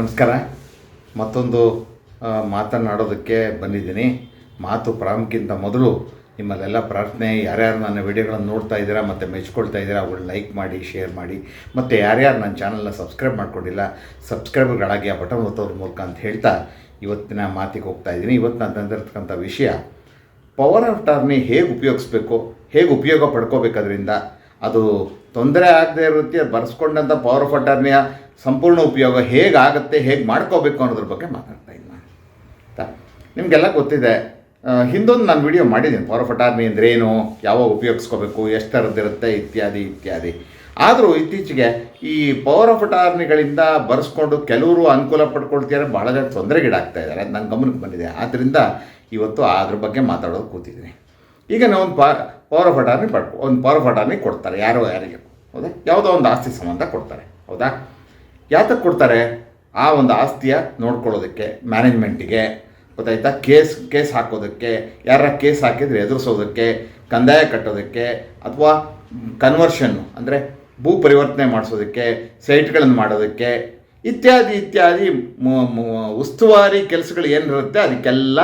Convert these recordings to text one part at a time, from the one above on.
ನಮಸ್ಕಾರ. ಮತ್ತೊಂದು ಮಾತನಾಡೋದಕ್ಕೆ ಬಂದಿದ್ದೀನಿ. ಮಾತು ಪ್ರಾರಂಭಕ್ಕಿಂತ ಮೊದಲು ನಿಮ್ಮಲ್ಲೆಲ್ಲ ಪ್ರಾರ್ಥನೆ, ಯಾರ್ಯಾರು ನನ್ನ ವಿಡಿಯೋಗಳನ್ನು ನೋಡ್ತಾ ಇದ್ದೀರಾ ಮತ್ತು ಮೆಚ್ಕೊಳ್ತಾ ಇದ್ದೀರಾ ಅವ್ರನ್ನ ಲೈಕ್ ಮಾಡಿ, ಶೇರ್ ಮಾಡಿ. ಮತ್ತು ಯಾರ್ಯಾರು ನನ್ನ ಚಾನಲ್ನ ಸಬ್ಸ್ಕ್ರೈಬ್ ಮಾಡ್ಕೊಂಡಿಲ್ಲ, ಸಬ್ಸ್ಕ್ರೈಬರ್ಗಳಾಗಿ ಆ ಬಟನ್ ಒತ್ತೋದ್ರ ಮೂಲಕ ಅಂತ ಹೇಳ್ತಾ ಇವತ್ತಿನ ಮಾತಿಗೆ ಹೋಗ್ತಾ ಇದ್ದೀನಿ. ಇವತ್ತು ನಾನು ತಂದಿರತಕ್ಕಂಥ ವಿಷಯ, ಪವರ್ ಆಫ್ ಟಾರ್ನಿ ಹೇಗೆ ಉಪಯೋಗಿಸ್ಬೇಕು, ಹೇಗೆ ಉಪಯೋಗ ಪಡ್ಕೋಬೇಕದ್ರಿಂದ ಅದು ತೊಂದರೆ ಆಗದೆ ಇರುತ್ತೆ ಬರೆಸ್ಕೊಂಡಂಥ ಪವರ್ ಆಫ್ ಅಟಾರ್ನಿಯ ಸಂಪೂರ್ಣ ಉಪಯೋಗ ಹೇಗಾಗುತ್ತೆ, ಹೇಗೆ ಮಾಡ್ಕೋಬೇಕು ಅನ್ನೋದ್ರ ಬಗ್ಗೆ ಮಾತಾಡ್ತಾ ಇಲ್ಲ ಆಯ್ತಾ? ನಿಮಗೆಲ್ಲ ಗೊತ್ತಿದೆ ಹಿಂದೊಂದು ನಾನು ವಿಡಿಯೋ ಮಾಡಿದ್ದೀನಿ ಪವರ್ ಆಫ್ ಅಟಾರ್ನಿ ಅಂದರೆ ಏನು, ಯಾವಾಗ ಉಪಯೋಗಿಸ್ಕೋಬೇಕು, ಎಷ್ಟು ಥರದ್ದಿರುತ್ತೆ ಇತ್ಯಾದಿ ಇತ್ಯಾದಿ. ಆದರೂ ಇತ್ತೀಚೆಗೆ ಈ ಪವರ್ ಆಫ್ ಅಟಾರ್ನಿಗಳಿಂದ ಬರೆಸ್ಕೊಂಡು ಕೆಲವರು ಅನುಕೂಲ ಪಡ್ಕೊಳ್ತಿದ್ದಾರೆ ಭಾಳ ಜನ ತೊಂದರೆಗೀಡಾಗ್ತಾ ಇದ್ದಾರೆ, ಅದು ನನ್ನ ಗಮನಕ್ಕೆ ಬಂದಿದೆ. ಆದ್ದರಿಂದ ಇವತ್ತು ಅದ್ರ ಬಗ್ಗೆ ಮಾತಾಡೋದು ಕೂತಿದ್ದೀನಿ. ಈಗ ನಾವು ಒಂದು ಪಾ ಪವರ್ ಆಫ್ ಅಟಾರ್ನಿ ಪಡ್ಕೊ ಒಂದು ಪವರ್ ಆಫ್ ಅಟಾರ್ನಿ ಕೊಡ್ತಾರೆ, ಯಾರೋ ಯಾರಿಗೆ. ಹೌದಾ? ಯಾವುದೋ ಒಂದು ಆಸ್ತಿ ಸಂಬಂಧ ಕೊಡ್ತಾರೆ. ಹೌದಾ? ಯಾತಕ್ಕೆ ಕೊಡ್ತಾರೆ? ಆ ಒಂದು ಆಸ್ತಿಯ ನೋಡ್ಕೊಳ್ಳೋದಕ್ಕೆ, ಮ್ಯಾನೇಜ್ಮೆಂಟಿಗೆ, ಗೊತ್ತಾಯ್ತಾ? ಕೇಸ್ ಕೇಸ್ ಹಾಕೋದಕ್ಕೆ ಯಾರ ಕೇಸ್ ಹಾಕಿದರೆ ಎದುರಿಸೋದಕ್ಕೆ, ಕಂದಾಯ ಕಟ್ಟೋದಕ್ಕೆ, ಅಥವಾ ಕನ್ವರ್ಷನ್ನು ಅಂದರೆ ಭೂ ಪರಿವರ್ತನೆ ಮಾಡಿಸೋದಕ್ಕೆ ಸೈಟ್ಗಳನ್ನು ಮಾಡೋದಕ್ಕೆ, ಇತ್ಯಾದಿ ಇತ್ಯಾದಿ ಉಸ್ತುವಾರಿ ಕೆಲಸಗಳು ಏನಿರುತ್ತೆ, ಅದಕ್ಕೆಲ್ಲ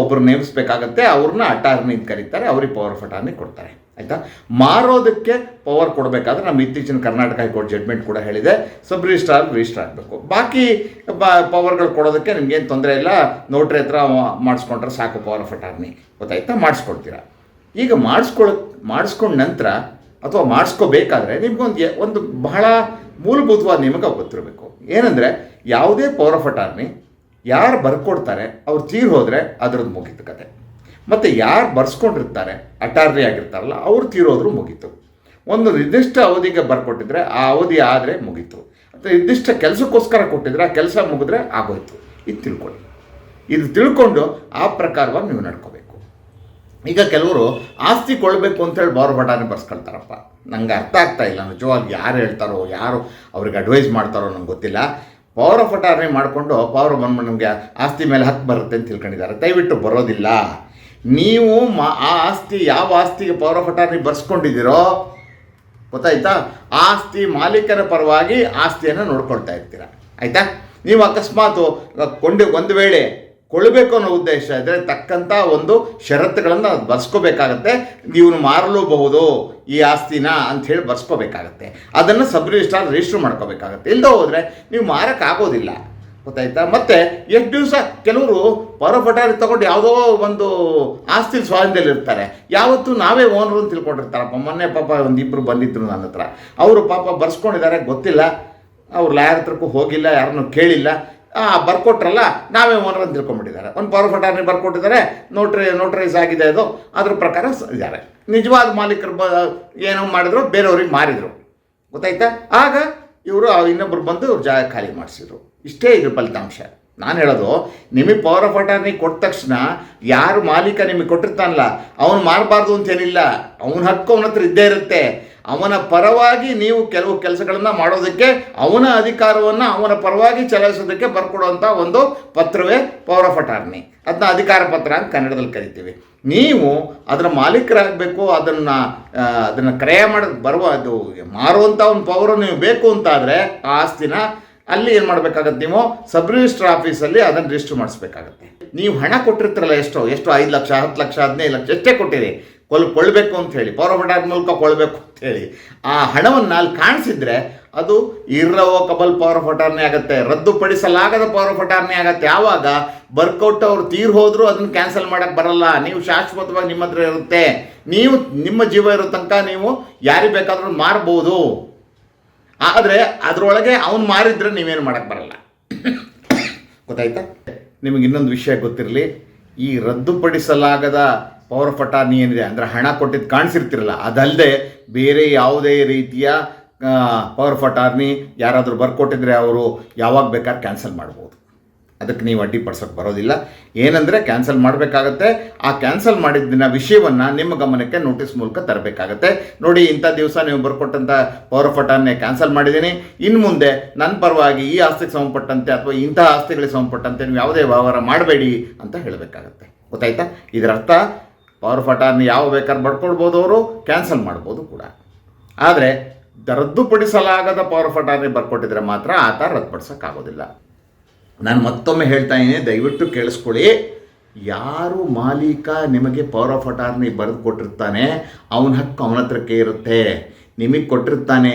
ಒಬ್ಬರು ನೇಮಿಸ್ಬೇಕಾಗತ್ತೆ ಅವ್ರನ್ನ ಅಟಾರ್ನಿ ಅಂತ ಕರೀತಾರೆ, ಅವ್ರಿಗೆ ಪವರ್ ಆಫ್ ಅಟಾರ್ನಿ ಕೊಡ್ತಾರೆ. ಆಯಿತಾ? ಮಾರೋದಕ್ಕೆ ಪವರ್ ಕೊಡಬೇಕಾದ್ರೆ ನಮ್ಮ ಇತ್ತೀಚಿನ ಕರ್ನಾಟಕ ಹೈಕೋರ್ಟ್ ಜಡ್ಮೆಂಟ್ ಕೂಡ ಹೇಳಿದೆ. ಸಬ್ ರಿಜಿಸ್ಟ್ರಾರ್ ರಿಜಿಸ್ಟರ್ ಆಗಬೇಕು. ಬಾಕಿ ಪವರ್ಗಳು ಕೊಡೋದಕ್ಕೆ ನಿಮಗೇನು ತೊಂದರೆ ಇಲ್ಲ. ನೋಟ್ರಿ ಹತ್ರ ಮಾಡಿಸ್ಕೊಂಡ್ರೆ ಸಾಕು ಪವರ್ ಆಫ್ ಅಟಾರ್ನಿ ಗೊತ್ತಾಯ್ತಾ? ಮಾಡಿಸ್ಕೊಡ್ತೀರಾ. ಈಗ ಮಾಡಿಸ್ಕೊಳ, ಮಾಡಿಸ್ಕೊಂಡ ನಂತರ ಅಥವಾ ಮಾಡಿಸ್ಕೋಬೇಕಾದ್ರೆ ನಿಮಗೊಂದು ಒಂದು ಬಹಳ ಮೂಲಭೂತವಾದ ನಿಮಗೆ ಗೊತ್ತಿರಬೇಕು. ಏನಂದರೆ, ಯಾವುದೇ ಪವರ್ ಆಫ್ ಅಟಾರ್ನಿ ಯಾರು ಬರ್ಕೊಡ್ತಾರೆ, ಅವ್ರು ತೀರ್ ಹೋದರೆ ಅದ್ರದ್ದು ಮುಗೀತು ಕತೆ. ಮತ್ತು ಯಾರು ಬರ್ಸ್ಕೊಂಡಿರ್ತಾರೆ ಅಟಾರ್ರಿ ಆಗಿರ್ತಾರಲ್ಲ, ಅವ್ರು ತೀರೋದ್ರೂ ಮುಗೀತು. ಒಂದು ನಿರ್ದಿಷ್ಟ ಅವಧಿಗೆ ಬರ್ಕೊಟ್ಟಿದ್ರೆ, ಆ ಅವಧಿ ಆದರೆ ಮುಗೀತು. ಅಥವಾ ನಿರ್ದಿಷ್ಟ ಕೆಲಸಕ್ಕೋಸ್ಕರ ಕೊಟ್ಟಿದ್ರೆ, ಆ ಕೆಲಸ ಮುಗಿದ್ರೆ ಆಗೋಯ್ತು. ಇದು ತಿಳ್ಕೊಳ್ಳಿ. ಇದು ತಿಳ್ಕೊಂಡು ಆ ಪ್ರಕಾರವಾಗಿ ನೀವು ನಡ್ಕೋಬೇಕು. ಈಗ ಕೆಲವರು ಆಸ್ತಿ ಕೊಡಬೇಕು ಅಂತೇಳಿ ಬಾರ್ ಬಟಾನೆ ಬರ್ಸ್ಕೊಳ್ತಾರಪ್ಪ. ನಂಗೆ ಅರ್ಥ ಆಗ್ತಾ ಇಲ್ಲ. ನಿಜವಾಗಿ ಯಾರು ಹೇಳ್ತಾರೋ, ಯಾರು ಅವ್ರಿಗೆ ಅಡ್ವೈಸ್ ಮಾಡ್ತಾರೋ ನಂಗೆ ಗೊತ್ತಿಲ್ಲ. ಪವರ್ ಆಫ್ ಅಟಾರ್ನಿ ಮಾಡಿಕೊಂಡು ಪವರ್ ನಮಗೆ ಆಸ್ತಿ ಮೇಲೆ ಹಕ್ಕು ಬರುತ್ತೆ ಅಂತ ತಿಳ್ಕೊಂಡಿದ್ದಾರೆ. ದಯವಿಟ್ಟು ಬರೋದಿಲ್ಲ. ನೀವು ಮಾ, ಆ ಆಸ್ತಿ ಯಾವ ಆಸ್ತಿಗೆ ಪವರ್ ಆಫ್ ಅಟಾರ್ನಿ ಬರ್ಸ್ಕೊಂಡಿದ್ದೀರೋ, ಗೊತ್ತಾಯ್ತಾ? ಆಸ್ತಿ ಮಾಲೀಕರ ಪರವಾಗಿ ಆಸ್ತಿಯನ್ನು ನೋಡ್ಕೊಳ್ತಾ ಇರ್ತೀರ. ಆಯಿತಾ? ನೀವು ಅಕಸ್ಮಾತ್ ಕೊಂಡು, ಒಂದು ವೇಳೆ ಕೊಳ್ಳಬೇಕು ಅನ್ನೋ ಉದ್ದೇಶ ಇದ್ದರೆ ತಕ್ಕಂಥ ಒಂದು ಷರತ್ತುಗಳನ್ನು ಬರ್ಸ್ಕೋಬೇಕಾಗತ್ತೆ. ನೀವು ಮಾರಲೂಬಹುದು ಈ ಆಸ್ತಿನ ಅಂತ ಹೇಳಿ ಬರ್ಸ್ಕೋಬೇಕಾಗತ್ತೆ. ಅದನ್ನು ಸಬ್ ರಿಜಿಸ್ಟ್ರಾರ್ ರಿಜಿಸ್ಟ್ರ್ ಮಾಡ್ಕೋಬೇಕಾಗತ್ತೆ. ಇಲ್ಲದೆ ಹೋದರೆ ನೀವು ಮಾರೋಕ್ಕಾಗೋದಿಲ್ಲ. ಗೊತ್ತಾಯ್ತಾ? ಮತ್ತೆ ಎಷ್ಟು ದಿವಸ ಕೆಲವರು ಪರಪಟಾರಿ ತಗೊಂಡು ಯಾವುದೋ ಒಂದು ಆಸ್ತಿ ಸ್ವಾಧೀನದಲ್ಲಿ ಇರ್ತಾರೆ ಯಾವತ್ತೂ ನಾವೇ ಓನರು ಅಂತ ತಿಳ್ಕೊಂಡಿರ್ತಾರಪ್ಪ. ಮೊನ್ನೆ ಪಾಪ ಒಂದಿಬ್ಬರು ಬಂದಿದ್ರು ನನ್ನ ಹತ್ರ. ಅವರು ಪಾಪ ಬರ್ಸ್ಕೊಂಡಿದ್ದಾರೆ ಗೊತ್ತಿಲ್ಲ. ಅವ್ರು ಲಾಯರ್ ಹತ್ರಕ್ಕೂ ಹೋಗಿಲ್ಲ, ಯಾರನ್ನೂ ಕೇಳಿಲ್ಲ. ಬರ್ಕೊಟ್ರಲ್ಲ, ನಾವೇ ಓನರ್ ಅಂತ ತಿಳ್ಕೊಂಡ್ಬಿಟ್ಟಿದ್ದಾರೆ. ಒಂದು ಪವರ್ ಫಟಾರ್ನಿ ಬರ್ಕೊಟ್ಟಿದ್ದಾರೆ ನೋಟ್ರಿ ನೋಟ್ರೈಸ್ ಆಗಿದೆ ಅದು, ಅದ್ರ ಪ್ರಕಾರ ಇದ್ದಾರೆ. ನಿಜವಾದ ಮಾಲೀಕರು ಬ ಏನೋ ಮಾಡಿದ್ರು, ಬೇರೆಯವ್ರಿಗೆ ಮಾರಿದರು. ಗೊತ್ತಾಯ್ತಾ? ಆಗ ಇವರು ಇನ್ನೊಬ್ರು ಬಂದು ಇವ್ರ ಜಾಗ ಖಾಲಿ ಮಾಡಿಸಿದ್ರು. ಇಷ್ಟೇ ಇದ್ರ ಫಲಿತಾಂಶ. ನಾನು ಹೇಳೋದು, ನಿಮಗೆ ಪವರ್ ಆಫ್ ಅಟಾರ್ನಿ ಕೊಟ್ಟ ತಕ್ಷಣ ಯಾರು ಮಾಲೀಕ ನಿಮಗೆ ಕೊಟ್ಟಿರ್ತಾನಲ್ಲ, ಅವನು ಮಾರಬಾರ್ದು ಅಂತೇನಿಲ್ಲ ಅವನ ಹಕ್ಕು ಅವನ ಹತ್ರ ಇದ್ದೇ ಇರುತ್ತೆ. ಅವನ ಪರವಾಗಿ ನೀವು ಕೆಲವು ಕೆಲಸಗಳನ್ನು ಮಾಡೋದಕ್ಕೆ ಅವನ ಅಧಿಕಾರವನ್ನು ಅವನ ಪರವಾಗಿ ಚಲಾಯಿಸೋದಕ್ಕೆ ಬರ್ಕೊಡುವಂಥ ಒಂದು ಪತ್ರವೇ ಪವರ್ ಆಫ್ ಅಟಾರ್ನಿ ಅದನ್ನ ಅಧಿಕಾರ ಪತ್ರ ಅಂತ ಕನ್ನಡದಲ್ಲಿ ಕರಿತೀವಿ. ನೀವು ಅದರ ಮಾಲೀಕರಾಗಬೇಕು, ಅದನ್ನು ಅದನ್ನು ಕ್ರಯ ಮಾಡೋದು ಬರುವ, ಅದು ಮಾರುವಂಥ ಒಂದು ಪವರು ನೀವು ಬೇಕು ಅಂತಾದರೆ ಆ ಆಸ್ತಿನ ಅಲ್ಲಿ ಏನು ಮಾಡಬೇಕಾಗತ್ತೆ ನೀವು? ಸಬ್ ರಿಜಿಸ್ಟರ್ ಆಫೀಸಲ್ಲಿ ಅದನ್ನು ರಿಜಿಸ್ಟರ್ ಮಾಡಿಸ್ಬೇಕಾಗತ್ತೆ. ನೀವು ಹಣ ಕೊಟ್ಟಿರ್ತೀರಲ್ಲ ಎಷ್ಟೋ, ಎಷ್ಟು ಐದು ಲಕ್ಷ, ಹತ್ತು ಲಕ್ಷ, ಹದಿನೈದು ಲಕ್ಷ ಎಷ್ಟೇ ಕೊಟ್ಟಿರಿ. ಕೊಲ್ ಕೊಳ್ಬೇಕು ಅಂತ ಹೇಳಿ ಪೌರಪಟಾರ ಮೂಲಕ ಕೊಳ್ಬೇಕು ಅಂತ ಹೇಳಿ, ಆ ಹಣವನ್ನು ಅಲ್ಲಿ ಕಾಣಿಸಿದ್ರೆ ಅದು ಇರ್ರವೋಕಬಲ್ ಪವರ್ ಆಫ್ ಅಟಾರ್ನಿ ಆಗುತ್ತೆ, ರದ್ದುಪಡಿಸಲಾಗದ ಪವರ್ ಆಫ್ ಅಟಾರ್ನಿ ಆಗುತ್ತೆ. ಯಾವಾಗ ಬರ್ಕೌಟ್ ಅವ್ರು ತೀರ್ ಹೋದ್ರು ಅದನ್ನು ಕ್ಯಾನ್ಸಲ್ ಮಾಡಕ್ಕೆ ಬರಲ್ಲ. ನೀವು ಶಾಶ್ವತವಾಗಿ ನಿಮ್ಮ ಹತ್ರ ಇರುತ್ತೆ. ನೀವು ನಿಮ್ಮ ಜೀವ ಇರೋ ತನಕ ನೀವು ಯಾರಿಗೆ ಬೇಕಾದ್ರೂ ಮಾರ್ಬೋದು. ಆದರೆ ಅದರೊಳಗೆ ಅವನು ಮಾರಿದ್ರೆ ನೀವೇನು ಮಾಡಕ್ಕೆ ಬರಲ್ಲ. ಗೊತ್ತಾಯ್ತಾ? ನಿಮಗೆ ಇನ್ನೊಂದು ವಿಷಯ ಗೊತ್ತಿರಲಿ, ಈ ರದ್ದುಪಡಿಸಲಾಗದ ಪವರ್ ಆಫ್ ಅಟಾರ್ನಿ ಏನಿದೆ ಅಂದರೆ ಹಣ ಕೊಟ್ಟಿದ್ದು ಕಾಣಿಸಿರ್ತಿರಲ್ಲ ಅದಲ್ಲದೆ ಬೇರೆ ಯಾವುದೇ ರೀತಿಯ ಪವರ್ ಆಫ್ ಅಟಾರ್ನಿ ಯಾರಾದರೂ ಬರ್ಕೊಟ್ಟಿದ್ರೆ ಅವರು ಯಾವಾಗ ಬೇಕಾದ್ರೆ ಕ್ಯಾನ್ಸಲ್ ಮಾಡ್ಬೋದು. ಅದಕ್ಕೆ ನೀವು ಅಡ್ಡಿಪಡಿಸೋಕೆ ಬರೋದಿಲ್ಲ. ಏನಂದರೆ ಕ್ಯಾನ್ಸಲ್ ಮಾಡಬೇಕಾಗತ್ತೆ. ಆ ಕ್ಯಾನ್ಸಲ್ ಮಾಡಿದ್ದಿನ ವಿಷಯವನ್ನು ನಿಮ್ಮ ಗಮನಕ್ಕೆ ನೋಟಿಸ್ ಮೂಲಕ ತರಬೇಕಾಗತ್ತೆ. ನೋಡಿ, ಇಂಥ ದಿವಸ ನೀವು ಬರ್ಕೊಟ್ಟಂಥ ಪವರ್ ಆಫ್ ಅಟಾರ್ನೇ ಕ್ಯಾನ್ಸಲ್ ಮಾಡಿದ್ದೀನಿ. ಇನ್ನು ಮುಂದೆ ನನ್ನ ಪರವಾಗಿ ಈ ಆಸ್ತಿಗೆ ಸಂಬಂಧಪಟ್ಟಂತೆ ಅಥವಾ ಇಂಥ ಆಸ್ತಿಗಳಿಗೆ ಸಂಬಂಧಪಟ್ಟಂತೆ ನೀವು ಯಾವುದೇ ವ್ಯವಹಾರ ಮಾಡಬೇಡಿ ಅಂತ ಹೇಳಬೇಕಾಗತ್ತೆ. ಗೊತ್ತಾಯ್ತಾ? ಇದರ ಪವರ್ ಆಫ್ ಅಟಾರ್ನಿ ಯಾವ ಬೇಕಾದ್ರೆ ಬರ್ಕೊಳ್ಬೋದು ಅವರು ಕ್ಯಾನ್ಸಲ್ ಮಾಡ್ಬೋದು ಕೂಡ. ಆದರೆ ರದ್ದುಪಡಿಸಲಾಗದ ಪವರ್ ಆಫ್ ಅಟಾರ್ನಿ ಬರ್ಕೊಟ್ಟಿದ್ರೆ ಮಾತ್ರ ಆತ ರದ್ದುಪಡಿಸೋಕ್ಕಾಗೋದಿಲ್ಲ. ನಾನು ಮತ್ತೊಮ್ಮೆ ಹೇಳ್ತಾ ಇದ್ದೀನಿ, ದಯವಿಟ್ಟು ಕೇಳಿಸ್ಕೊಳ್ಳಿ. ಯಾರು ಮಾಲೀಕ ನಿಮಗೆ ಪವರ್ ಆಫ್ ಅಟಾರ್ನಿ ಬರೆದು ಕೊಟ್ಟಿರ್ತಾನೆ ಅವನ ಹಕ್ಕು ಅವನ ಹತ್ರಕ್ಕೆ ಇರುತ್ತೆ. ನಿಮಗೆ ಕೊಟ್ಟಿರ್ತಾನೆ.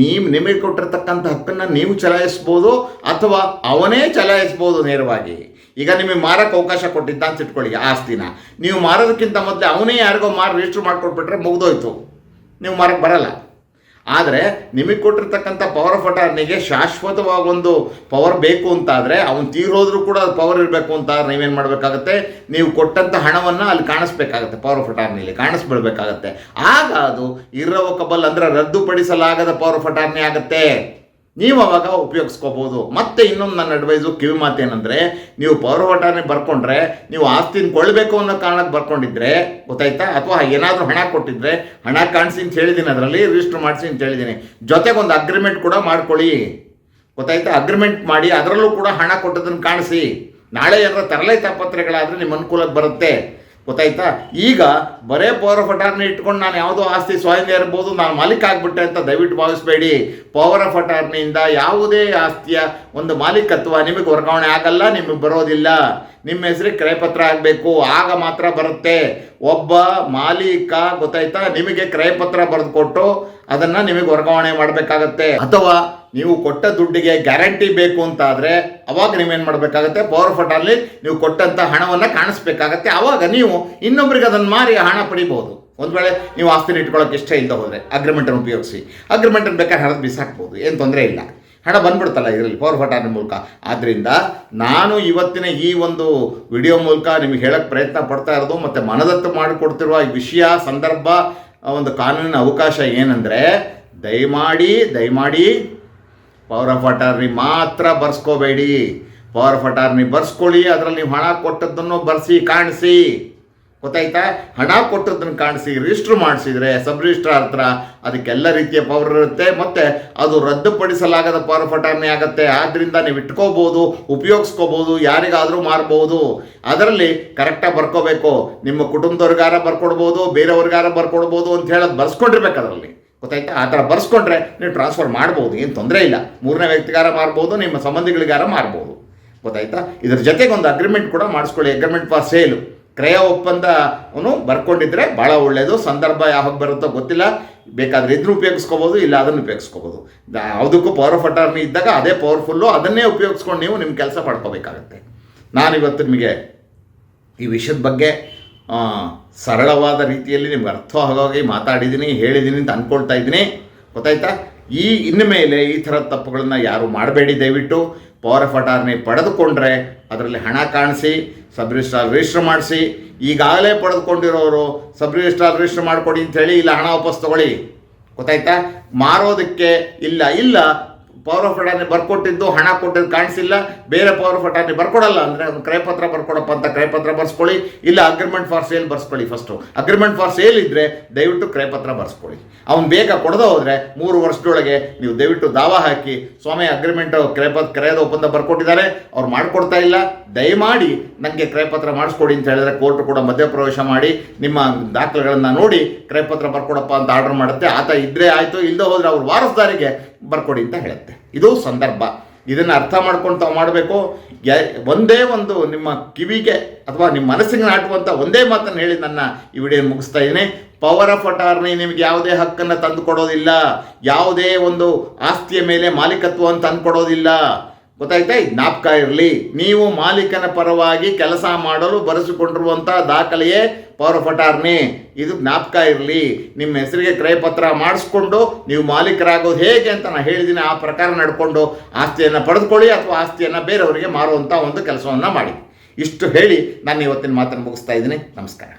ನೀವು ನಿಮಗೆ ಕೊಟ್ಟಿರ್ತಕ್ಕಂಥ ಹಕ್ಕನ್ನು ನೀವು ಚಲಾಯಿಸ್ಬೋದು ಅಥವಾ ಅವನೇ ಚಲಾಯಿಸ್ಬೋದು ನೇರವಾಗಿ. ಈಗ ನಿಮಗೆ ಮಾರಕ್ಕೆ ಅವಕಾಶ ಕೊಟ್ಟಿದ್ದ ಅಂತ ಇಟ್ಕೊಳ್ಳಿ ಆಸ್ತಿನ. ನೀವು ಮಾರೋದಕ್ಕಿಂತ ಮೊದಲೇ ಅವನೇ ಯಾರಿಗೋ ಮಾರು ರಿಜಿಸ್ಟರ್ ಮಾಡಿಕೊಟ್ಬಿಟ್ರೆ ಮುಗ್ದೋಯ್ತು. ನೀವು ಮಾರಕ್ಕೆ ಬರಲ್ಲ. ಆದರೆ ನಿಮಗೆ ಕೊಟ್ಟಿರ್ತಕ್ಕಂಥ ಪವರ್ ಆಫ್ ಅಟಾರ್ನಿಗೆ ಶಾಶ್ವತವಾಗಿ ಒಂದು ಪವರ್ ಬೇಕು ಅಂತಾದರೆ, ಅವ್ನು ತೀರೋದ್ರೂ ಕೂಡ ಅದು ಪವರ್ ಇರಬೇಕು ಅಂತ ನೀವೇನು ಮಾಡಬೇಕಾಗತ್ತೆ? ನೀವು ಕೊಟ್ಟಂಥ ಹಣವನ್ನು ಅಲ್ಲಿ ಕಾಣಿಸ್ಬೇಕಾಗತ್ತೆ ಪವರ್ ಆಫ್ ಅಟಾರ್ನಿಲಿ ಕಾಣಿಸ್ಬಿಡ್ಬೇಕಾಗತ್ತೆ. ಆಗ ಅದು ಇರ್ರವಕಬಲ್ ಅಂದರೆ ರದ್ದುಪಡಿಸಲಾಗದ ಪವರ್ ಆಫ್ ಅಟಾರ್ನಿ ಆಗುತ್ತೆ. ನೀವು ಅವಾಗ ಉಪಯೋಗಿಸ್ಕೋಬೋದು. ಮತ್ತೆ ಇನ್ನೊಂದು ನನ್ನ ಅಡ್ವೈಸು ಕಿವಿ ಮಾತೇನೆಂದರೆ, ನೀವು ಪವರ್ ವಟಾನೆ ಬರ್ಕೊಂಡ್ರೆ, ನೀವು ಆಸ್ತಿನ ಕೊಳ್ಳಬೇಕು ಅನ್ನೋ ಕಾರಣಕ್ಕೆ ಬರ್ಕೊಂಡಿದ್ರೆ, ಗೊತ್ತಾಯ್ತಾ? ಅಥವಾ ಏನಾದರೂ ಹಣ ಕೊಟ್ಟಿದ್ರೆ, ಹಣ ಕಾಣಿಸಿ ಅಂತ ಹೇಳಿದ್ದೀನಿ ಅದರಲ್ಲಿ ರಿಜಿಸ್ಟರ್ ಮಾಡಿಸಿ ಅಂತ ಹೇಳಿದ್ದೀನಿ ಜೊತೆಗೆ ಒಂದು ಅಗ್ರಿಮೆಂಟ್ ಕೂಡ ಮಾಡ್ಕೊಳ್ಳಿ. ಗೊತ್ತಾಯ್ತಾ? ಅಗ್ರಿಮೆಂಟ್ ಮಾಡಿ, ಅದರಲ್ಲೂ ಕೂಡ ಹಣ ಕೊಟ್ಟದನ್ನು ಕಾಣಿಸಿ. ನಾಳೆ ಏನಾದ್ರೂ ತರಲೆ ತಾಪತ್ರೆಗಳಾದರೆ ನಿಮ್ಮ ಅನುಕೂಲಕ್ಕೆ ಬರುತ್ತೆ. ಗೊತ್ತಾಯ್ತಾ? ಈಗ ಬರೇ ಪವರ್ ಆಫ್ ಅಟಾರ್ನಿ ಇಟ್ಕೊಂಡು ನಾನು ಯಾವುದೋ ಆಸ್ತಿ ಸ್ವಾಧೀನ ಇರ್ಬೋದು, ನಾನು ಮಾಲೀಕ ಆಗಿಬಿಟ್ಟೆ ಅಂತ ದಯವಿಟ್ಟು ಭಾವಿಸಬೇಡಿ. ಪವರ್ ಆಫ್ ಅಟಾರ್ನಿಯಿಂದ ಯಾವುದೇ ಆಸ್ತಿಯ ಒಂದು ಮಾಲೀಕತ್ವ ನಿಮಗೆ ವರ್ಗಾವಣೆ ಆಗಲ್ಲ, ನಿಮಗೆ ಬರೋದಿಲ್ಲ. ನಿಮ್ಮ ಹೆಸರಿಗೆ ಕ್ರಯಪತ್ರ ಆಗಬೇಕು, ಆಗ ಮಾತ್ರ ಬರುತ್ತೆ. ಒಬ್ಬ ಮಾಲೀಕ, ಗೊತ್ತಾಯ್ತಾ? ನಿಮಗೆ ಕ್ರಯಪತ್ರ ಬರೆದುಕೊಟ್ಟು ಅದನ್ನು ನಿಮಗೆ ವರ್ಗಾವಣೆ ಮಾಡಬೇಕಾಗತ್ತೆ. ಅಥವಾ ನೀವು ಕೊಟ್ಟ ದುಡ್ಡಿಗೆ ಗ್ಯಾರಂಟಿ ಬೇಕು ಅಂತ ಆದರೆ ಅವಾಗ ನೀವೇನು ಮಾಡಬೇಕಾಗತ್ತೆ? ಪವರ್ ಫಟಲ್ಲಿ ನೀವು ಕೊಟ್ಟಂಥ ಹಣವನ್ನ ಕಾಣಿಸ್ಬೇಕಾಗತ್ತೆ. ಆವಾಗ ನೀವು ಇನ್ನೊಬ್ರಿಗೆ ಅದನ್ನು ಮಾರಿ ಹಣ ಪಡಿಬಹುದು. ಒಂದು ವೇಳೆ ನೀವು ಆಸ್ತಿನ ಇಟ್ಕೊಳ್ಳೋಕೆ ಇಷ್ಟ ಇಲ್ಲದ ಹೋದರೆ ಅಗ್ರಿಮೆಂಟನ್ನು ಉಪಯೋಗಿಸಿ. ಅಗ್ರಿಮೆಂಟನ್ನು ಬೇಕಾದ್ರೆ ಹಣದ ಬಿಸಾಕ್ಬೋದು. ಏನು ತೊಂದರೆ ಇಲ್ಲ. ಹಣ ಬಂದ್ಬಿಡ್ತಲ್ಲ ಇದರಲ್ಲಿ ಪವರ್ ಫಟಾನ ಮೂಲಕ. ಆದ್ದರಿಂದ ನಾನು ಇವತ್ತಿನ ಈ ಒಂದು ವಿಡಿಯೋ ಮೂಲಕ ನಿಮಗೆ ಹೇಳಕ್ಕೆ ಪ್ರಯತ್ನ ಪಡ್ತಾ ಇರೋದು, ಮತ್ತು ಮನದತ್ತು ಮಾಡಿಕೊಡ್ತಿರುವ ಈ ವಿಷಯ, ಸಂದರ್ಭ ಒಂದು ಕಾನೂನಿನ ಅವಕಾಶ ಏನಂದರೆ, ದಯಮಾಡಿ ದಯಮಾಡಿ ಪವರ್ ಆಫ್ ಅಟಾರ್ನಿ ಮಾತ್ರ ಬರ್ಸ್ಕೋಬೇಡಿ. ಪವರ್ ಆಫ್ ಅಟಾರ್ನಿ ಬರ್ಸ್ಕೊಳ್ಳಿ, ಅದರಲ್ಲಿ ನೀವು ಹಣ ಕೊಟ್ಟದ್ದನ್ನು ಬರ್ಸಿ, ಕಾಣಿಸಿ. ಗೊತ್ತಾಯ್ತಾ? ಹಣ ಕೊಟ್ಟದ್ದನ್ನು ಕಾಣಿಸಿ ರಿಜಿಸ್ಟ್ರ್ ಮಾಡಿಸಿದರೆ ಸಬ್ ರಿಜಿಸ್ಟ್ರಾರ್ ಹತ್ರ ಅದಕ್ಕೆಲ್ಲ ರೀತಿಯ ಪವರ್ ಇರುತ್ತೆ. ಮತ್ತು ಅದು ರದ್ದುಪಡಿಸಲಾಗದ ಅಟಾರ್ನಿ ಆಗುತ್ತೆ. ಆದ್ದರಿಂದ ನೀವು ಇಟ್ಕೋಬೋದು, ಉಪಯೋಗಿಸ್ಕೋಬೋದು, ಯಾರಿಗಾದರೂ ಮಾರ್ಬೋದು. ಅದರಲ್ಲಿ ಕರೆಕ್ಟಾಗಿ ಬರ್ಕೋಬೇಕು. ನಿಮ್ಮ ಕುಟುಂಬದವ್ರಿಗಾರ ಬರ್ಕೊಡ್ಬೋದು ಬೇರೆಯವ್ರಿಗಾರ ಬರ್ಕೊಡ್ಬೋದು ಅಂತ ಹೇಳೋದು ಬರ್ಸ್ಕೊಂಡಿರ್ಬೇಕು ಅದರಲ್ಲಿ. ಗೊತ್ತಾಯ್ತಾ? ಆ ಥರ ಬರ್ಸ್ಕೊಂಡ್ರೆ ನೀವು ಟ್ರಾನ್ಸ್ಫರ್ ಮಾಡ್ಬೋದು, ಏನು ತೊಂದರೆ ಇಲ್ಲ. ಮೂರನೇ ವ್ಯಕ್ತಿಗಾರ ಮಾರ್ಬೋದು, ನಿಮ್ಮ ಸಂಬಂಧಿಗಳಿಗಾರ ಮಾರ್ಬೋದು. ಗೊತ್ತಾಯ್ತಾ? ಇದ್ರ ಜೊತೆಗೆ ಒಂದು ಅಗ್ರಿಮೆಂಟ್ ಕೂಡ ಮಾಡಿಸ್ಕೊಳ್ಳಿ. ಅಗ್ರಿಮೆಂಟ್ ಫಾರ್ ಸೇಲು ಕ್ರಯ ಒಪ್ಪಂದವನ್ನು ಬರ್ಕೊಂಡಿದ್ರೆ ಭಾಳ ಒಳ್ಳೆಯದು ಸಂದರ್ಭ ಯಾವಾಗ ಬರುತ್ತೋ ಗೊತ್ತಿಲ್ಲ. ಬೇಕಾದ್ರೆ ಇದನ್ನು ಉಪಯೋಗಿಸ್ಕೋಬೋದು, ಇಲ್ಲ ಅದನ್ನು ಉಪಯೋಗಿಸ್ಕೋಬೋದು. ಯಾವುದಕ್ಕೂ ಪವರ್ ಆಫ್ ಅಟಾರ್ನಿ ಇದ್ದಾಗ ಅದೇ ಪವರ್ಫುಲ್ಲು ಅದನ್ನೇ ಉಪಯೋಗಿಸ್ಕೊಂಡು ನೀವು ನಿಮ್ಮ ಕೆಲಸ ಪಡ್ಕೋಬೇಕಾಗತ್ತೆ ನಾನಿವತ್ತು ನಿಮಗೆ ಈ ವಿಷಯದ ಬಗ್ಗೆ ಸರಳವಾದ ರೀತಿಯಲ್ಲಿ ನಿಮ್ಗೆ ಅರ್ಥ ಆಗೋಗಿ ಮಾತಾಡಿದ್ದೀನಿ ಹೇಳಿದ್ದೀನಿ ಅಂತ ಅಂದ್ಕೊಳ್ತಾ ಇದ್ದೀನಿ. ಗೊತ್ತಾಯ್ತಾ? ಈ ಇನ್ನು ಮೇಲೆ ಈ ಥರ ತಪ್ಪುಗಳನ್ನು ಯಾರು ಮಾಡಬೇಡಿ ದಯವಿಟ್ಟು. ಪವರ್ ಆಫ್ ಅಟಾರ್ನಿ ಪಡೆದುಕೊಂಡ್ರೆ ಅದರಲ್ಲಿ ಹಣ ಕಾಣಿಸಿ ಸಬ್ ರಿಜಿಸ್ಟ್ರಾರ್ ರಿಜಿಸ್ಟರ್ ಮಾಡಿಸಿ, ಈಗಾಗಲೇ ಪಡೆದುಕೊಂಡಿರೋರು ಸಬ್ ರಿಜಿಸ್ಟ್ರಾರ್ ರಿಜಿಸ್ಟರ್ ಮಾಡಿಕೊಡಿ ಅಂತ ಹೇಳಿ, ಇಲ್ಲ ಹಣ ವಾಪಸ್ ತಗೊಳ್ಳಿ. ಗೊತ್ತಾಯ್ತಾ? ಮಾರೋದಕ್ಕೆ ಇಲ್ಲ ಇಲ್ಲ ಪವರ್ ಆಫ್ ಅಟಾರ್ನಿ ಬರ್ಕೊಟ್ಟಿದ್ದು, ಹಣ ಕೊಟ್ಟಿದ್ದು ಕಾಣಿಸಿಲ್ಲ. ಬೇರೆ ಪವರ್ ಆಫ್ ಅಟಾರ್ನಿ ಬರ್ಕೊಡಲ್ಲ ಅಂದರೆ ಒಂದು ಕ್ರಯಪತ್ರ ಬರ್ಕೊಡಪ್ಪ ಅಂತ ಕ್ರಯಪತ್ರ ಬರ್ಸ್ಕೊಳ್ಳಿ, ಇಲ್ಲ ಅಗ್ರಿಮೆಂಟ್ ಫಾರ್ ಸೇಲ್ ಬರ್ಸ್ಕೊಳ್ಳಿ ಫಸ್ಟು ಅಗ್ರಿಮೆಂಟ್ ಫಾರ್ ಸೇಲ್ ಇದ್ದರೆ ದಯವಿಟ್ಟು ಕ್ರಯಪತ್ರ ಬರ್ಸ್ಕೊಳ್ಳಿ. ಅವ್ನು ಬೇಗ ಕೊಡದೆ ಹೋದರೆ ಮೂರು ವರ್ಷದೊಳಗೆ ನೀವು ದಯವಿಟ್ಟು ದಾವ ಹಾಕಿ, ಸ್ವಾಮಿ ಅಗ್ರಿಮೆಂಟ್ ಕ್ರಯಪತ್ರ ಕ್ರಯದ ಒಪ್ಪಂದ ಬರ್ಕೊಟ್ಟಿದ್ದಾರೆ, ಅವ್ರು ಮಾಡಿಕೊಡ್ತಾ ಇಲ್ಲ. ದಯಮಾಡಿ ನನಗೆ ಕ್ರಯಪತ್ರ ಮಾಡಿಸ್ಕೊಡಿ ಅಂತ ಹೇಳಿದ್ರೆ ಕೋರ್ಟ್ ಕೂಡ ಮಧ್ಯಪ್ರವೇಶ ಮಾಡಿ, ನಿಮ್ಮ ದಾಖಲೆಗಳನ್ನು ನೋಡಿ ಕ್ರಯಪತ್ರ ಬರ್ಕೊಡಪ್ಪ ಅಂತ ಆರ್ಡರ್ ಮಾಡುತ್ತೆ. ಆತ ಇದ್ರೆ ಆಯಿತು ಇಲ್ಲದೆ ಹೋದರೆ ಅವ್ರ ವಾರಸ್ದಾರಿಗೆ ಬರ್ಕೊಡಿ ಅಂತ ಹೇಳುತ್ತೆ. ಇದು ಸಂದರ್ಭ. ಇದನ್ನು ಅರ್ಥ ಮಾಡ್ಕೊಂಡು ತಾವು ಮಾಡಬೇಕು. ಒಂದೇ ಒಂದು ನಿಮ್ಮ ಕಿವಿಗೆ ಅಥವಾ ನಿಮ್ಮ ಮನಸ್ಸಿಗೆ ನಾಟುವಂಥ ಒಂದೇ ಮಾತನ್ನು ಹೇಳಿ ನನ್ನ ಈ ವಿಡಿಯೋ ಮುಗಿಸ್ತಾ ಇದ್ದೀನಿ. ಪವರ್ ಆಫ್ ಅಟಾರ್ನಿ ನಿಮಗೆ ಯಾವುದೇ ಹಕ್ಕನ್ನು ತಂದುಕೊಡೋದಿಲ್ಲ ಯಾವುದೇ ಒಂದು ಆಸ್ತಿಯ ಮೇಲೆ ಮಾಲೀಕತ್ವವನ್ನು ತಂದು ಕೊಡೋದಿಲ್ಲ. ಗೊತ್ತಾಯ್ತಾ? ಜ್ಞಾಪಕ ಇರಲಿ. ನೀವು ಮಾಲೀಕನ ಪರವಾಗಿ ಕೆಲಸ ಮಾಡಲು ಬರೆಸಿಕೊಂಡಿರುವಂಥ ದಾಖಲೆಯೇ ಪವರ್ ಆಫ್ ಅಟಾರ್ನಿ ಇದು ಜ್ಞಾಪಕ ಇರಲಿ. ನಿಮ್ಮ ಹೆಸರಿಗೆ ಕ್ರಯಪತ್ರ ಮಾಡಿಸ್ಕೊಂಡು ನೀವು ಮಾಲೀಕರಾಗೋದು ಹೇಗೆ ಅಂತ ನಾನು ಹೇಳಿದ್ದೀನಿ ಆ ಪ್ರಕಾರ ನಡ್ಕೊಂಡು ಆಸ್ತಿಯನ್ನು ಪಡೆದುಕೊಳ್ಳಿ ಅಥವಾ ಆಸ್ತಿಯನ್ನು ಬೇರೆಯವರಿಗೆ ಮಾರುವಂಥ ಒಂದು ಕೆಲಸವನ್ನು ಮಾಡಿ. ಇಷ್ಟು ಹೇಳಿ ನಾನು ಇವತ್ತಿನ ಮಾತನ್ನು ಮುಗಿಸ್ತಾ ಇದ್ದೀನಿ. ನಮಸ್ಕಾರ.